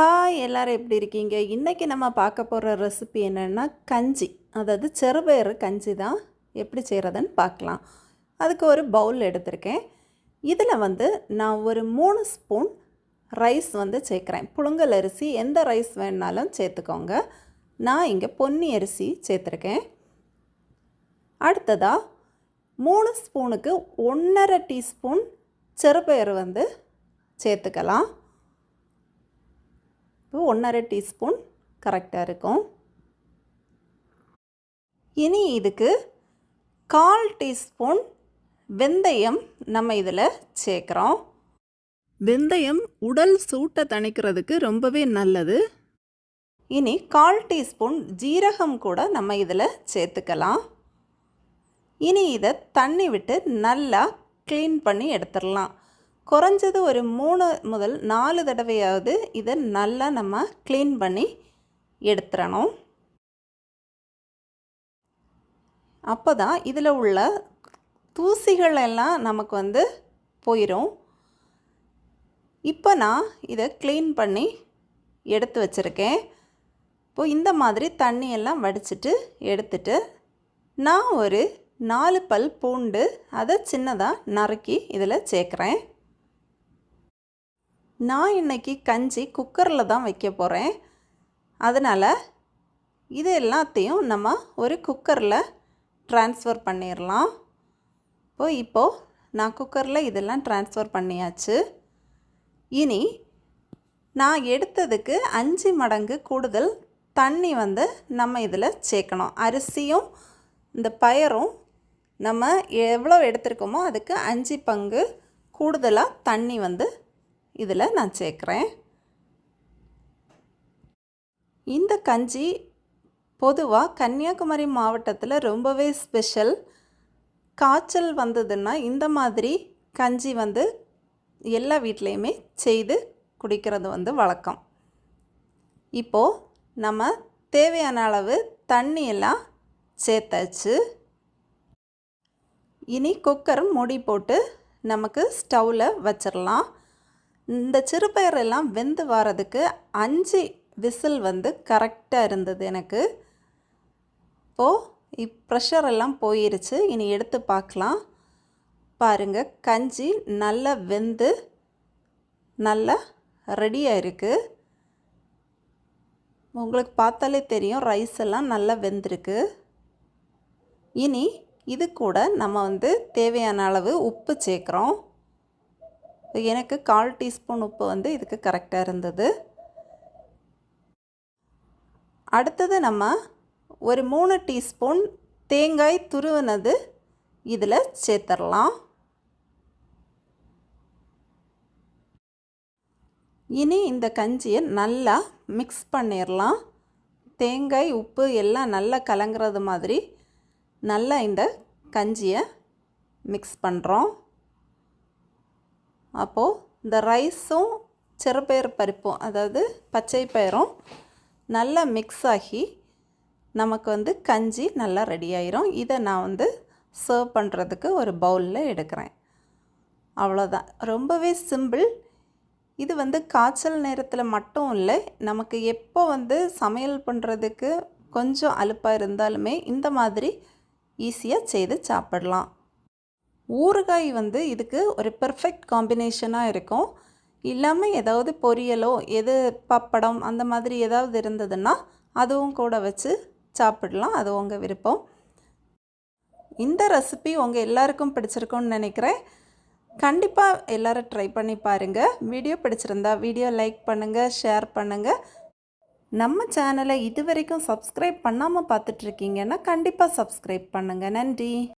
Hi எல்லோரும் எப்படி இருக்கீங்க? இன்றைக்கி நம்ம பார்க்க போகிற ரெசிபி என்னென்னா கஞ்சி. அதாவது சிறுபயிறு கஞ்சி தான். எப்படி செய்கிறதுன்னு பார்க்கலாம். அதுக்கு ஒரு பவுல் எடுத்திருக்கேன். இதில் வந்து நான் ஒரு மூணு ஸ்பூன் ரைஸ் வந்து சேர்க்குறேன். புழுங்கல் அரிசி எந்த ரைஸ் வேணுனாலும் சேர்த்துக்கோங்க. நான் இங்கே பொன்னி அரிசி சேர்த்துருக்கேன். அடுத்ததாக மூணு ஸ்பூனுக்கு ஒன்றரை டீஸ்பூன் சிறுபயிறு வந்து சேர்த்துக்கலாம். இப்போ ஒன்றரை டீஸ்பூன் கரெக்டாக இருக்கும். இனி இதுக்கு கால் டீஸ்பூன் வெந்தயம் நம்ம இதில் சேர்க்குறோம். வெந்தயம் உடல் சூட்டை தணிக்கிறதுக்கு ரொம்பவே நல்லது. இனி கால் டீஸ்பூன் ஜீரகம் கூட நம்ம இதில் சேர்த்துக்கலாம். இனி இதை தண்ணி விட்டு நல்லா க்ளீன் பண்ணி எடுத்துடலாம். குறைஞ்சது ஒரு மூணு முதல் நாலு தடவையாவது இதை நல்லா நம்ம க்ளீன் பண்ணி எடுத்துடணும் அப்போ தான் இதில் உள்ள தூசிகள் எல்லாம் நமக்கு வந்து போயிடும் இப்போ நான் இதை க்ளீன் பண்ணி எடுத்து வச்சுருக்கேன். இப்போது இந்த மாதிரி தண்ணியெல்லாம் வடிச்சிட்டு எடுத்துட்டு நான் ஒரு நாலு பல் பூண்டு அதை சின்னதாக நறுக்கி இதில் சேர்க்குறேன். நான் இன்றைக்கி கஞ்சி குக்கரில் தான் வைக்க போகிறேன் அதனால் இது எல்லாத்தையும் நம்ம ஒரு குக்கரில் ட்ரான்ஸ்ஃபர் பண்ணிடலாம் இப்போ இப்போது நான் குக்கரில் இதெல்லாம் ட்ரான்ஸ்ஃபர் பண்ணியாச்சு. இனி நான் எடுத்ததுக்கு அஞ்சு மடங்கு கூடுதல் தண்ணி வந்து நம்ம இதில் சேர்க்கணும். அரிசியும் இந்த பயரும் நம்ம எவ்வளோ எடுத்திருக்கோமோ அதுக்கு அஞ்சு பங்கு கூடுதலாக தண்ணி வந்து இதில் நான் சேர்க்குறேன். இந்த கஞ்சி பொதுவாக கன்னியாகுமரி மாவட்டத்தில் ரொம்பவே ஸ்பெஷல் காய்ச்சல் வந்ததுன்னா இந்த மாதிரி கஞ்சி வந்து எல்லா வீட்லேயுமே செய்து குடிக்கிறது வந்து வழக்கம். இப்போது நம்ம தேவையான அளவு தண்ணியெல்லாம் சேர்த்தாச்சு. இனி குக்கர் மூடி போட்டு நமக்கு ஸ்டவ்வில் வச்சிடலாம் இந்த சிறுபயிரெல்லாம் வெந்து வரதுக்கு அஞ்சு விசில் வந்து கரெக்டாக இருந்தது எனக்கு. இப்போது இப் ப்ரெஷர் எல்லாம் போயிருச்சு. இனி எடுத்து பார்க்கலாம். பாருங்கள் கஞ்சி நல்லா வெந்து நல்லா ரெடியாக இருக்குது உங்களுக்கு பார்த்தாலே தெரியும் ரைஸ் எல்லாம் நல்லா வெந்திருக்கு. இனி இது கூட நம்ம வந்து தேவையான அளவு உப்பு சேர்க்குறோம். எனக்கு கால் டீஸ்பூன் உப்பு வந்து இதுக்கு கரெக்டாக இருந்தது. அடுத்தது நம்ம ஒரு மூணு டீஸ்பூன் தேங்காய் துருவினது இதில் சேர்த்துடலாம் இனி இந்த கஞ்சியை நல்லா மிக்ஸ் பண்ணிடலாம் தேங்காய் உப்பு எல்லாம் நல்லா கலங்குறது மாதிரி நல்லா இந்த கஞ்சியை மிக்ஸ் பண்ணுறோம் அப்போது இந்த ரைஸும் சிறுபயிறு பருப்பும் அதாவது பச்சை பயிரும் நல்லா மிக்ஸ் ஆகி நமக்கு வந்து கஞ்சி நல்லா ரெடி ஆயிரும். இதை நான் வந்து சர்வ் பண்ணுறதுக்கு ஒரு பவுலில் எடுக்கிறேன். அவ்வளோதான் ரொம்பவே சிம்பிள் இது வந்து காய்ச்சல் நேரத்தில் மட்டும் இல்லை நமக்கு எப்போ வந்து சமையல் பண்ணுறதுக்கு கொஞ்சம் அலுப்பாக இருந்தாலுமே இந்த மாதிரி ஈஸியாக செய்து சாப்பிடலாம். ஊறுகாய் வந்து இதுக்கு ஒரு பெர்ஃபெக்ட் காம்பினேஷனாக இருக்கும். இல்லாமல் ஏதாவது பொரியலோ எது பப்படம் அந்த மாதிரி ஏதாவது இருந்ததுன்னா அதுவும் கூட வச்சு சாப்பிடலாம். அது உங்கள் விருப்பம். இந்த ரெசிபி உங்கள் எல்லாருக்கும் பிடிச்சிருக்கும்னு நினைக்கிறேன். கண்டிப்பாக எல்லோரும் ட்ரை பண்ணி பாருங்கள் வீடியோ பிடிச்சிருந்தா வீடியோ லைக் பண்ணுங்கள் ஷேர் பண்ணுங்கள் நம்ம சேனலை இது வரைக்கும் சப்ஸ்கிரைப் பண்ணாமல் பார்த்துட்ருக்கீங்கன்னா கண்டிப்பாக சப்ஸ்கிரைப் பண்ணுங்கள் நன்றி.